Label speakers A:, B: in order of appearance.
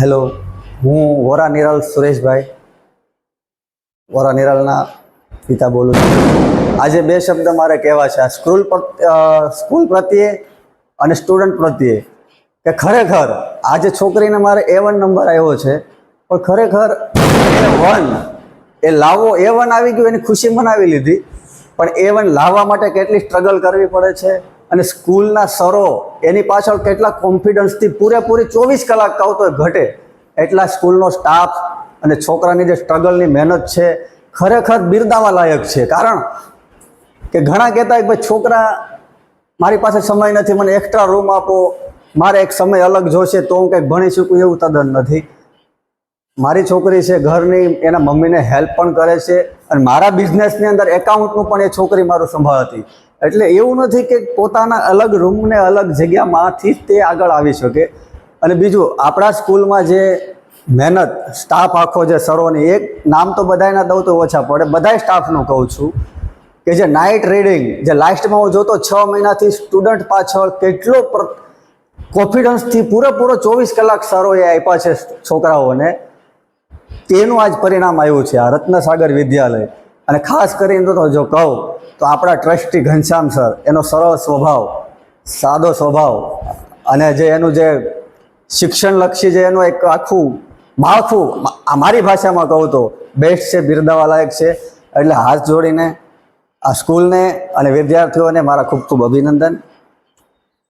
A: Hello, હું વોરા નિરાલ સુરેશભાઈ. વોરા નિરાલના પિતા બોલું છું. આજે બે શબ્દ મારે કહેવા છે. સ્કૂલ સ્કૂલ પ્રત્યે અને સ્ટુડન્ટ પ્રત્યે કે ખરેખર આજે છોકરીને મારે એ વન નંબર આવ્યો છે, પણ ખરેખર એ વન એ લાવો એ વન આવી ગયું, એની ખુશી મનાવી લીધી. પણ એ વન લાવવા માટે કેટલી સ્ટ્રગલ કરવી પડે છે? અને સ્કૂલના સરો એની પાછળ કેટલા કોન્ફિડન્સથી પૂરેપૂરી ચોવીસ કલાક કહો તો ઘટે એટલા સ્કૂલનો સ્ટાફ અને છોકરાની જે સ્ટ્રગલની મહેનત છે, ખરેખર બિરદાવા લાયક છે. કારણ કે ઘણા કહેતા કે ભાઈ છોકરા, મારી પાસે સમય નથી, મને એક્સ્ટ્રા રૂમ આપો, મારે એક સમય અલગ જોશે તો હું કંઈક ભણી શકું એવું તદ્દન નથી. મારી છોકરી છે ઘરની, એના મમ્મીને હેલ્પ પણ કરે છે અને મારા બિઝનેસની અંદર એકાઉન્ટનું પણ એ છોકરી મારું સંભાળતી. એટલે એવું નથી કે પોતાના અલગ રૂમને અલગ જગ્યામાંથી તે આગળ આવી શકે. અને બીજું, આપણા સ્કૂલમાં જે મહેનત સ્ટાફ આખો જે સરોની, એક નામ તો બધાના દઉં તો ઓછા પડે. બધા સ્ટાફનું કહું છું કે જે નાઇટ રીડિંગ જે લાસ્ટમાં હું જોતો છ મહિનાથી સ્ટુડન્ટ પાછળ કેટલો કોન્ફિડન્સથી પૂરેપૂરો ચોવીસ કલાક સરોએ આપ્યા છે છોકરાઓને. તેનું આજ પરિણામ આવ્યું છે આ રત્નસાગર વિદ્યાલય. અને ખાસ કરીને તો જો કહું, તો આપણા ટ્રસ્ટી ઘનશ્યામ સર, એનો સરળ સ્વભાવ, સાદો સ્વભાવ, અને જે એનું જે શિક્ષણલક્ષી જે એનું એક આખું માળખું મારી ભાષામાં કહું તો, બેસ્ટ છે બિરદાવા લાયક છે, એટલે હાથ જોડીને આ સ્કૂલને અને વિદ્યાર્થીઓને મારા ખૂબ ખૂબ અભિનંદન.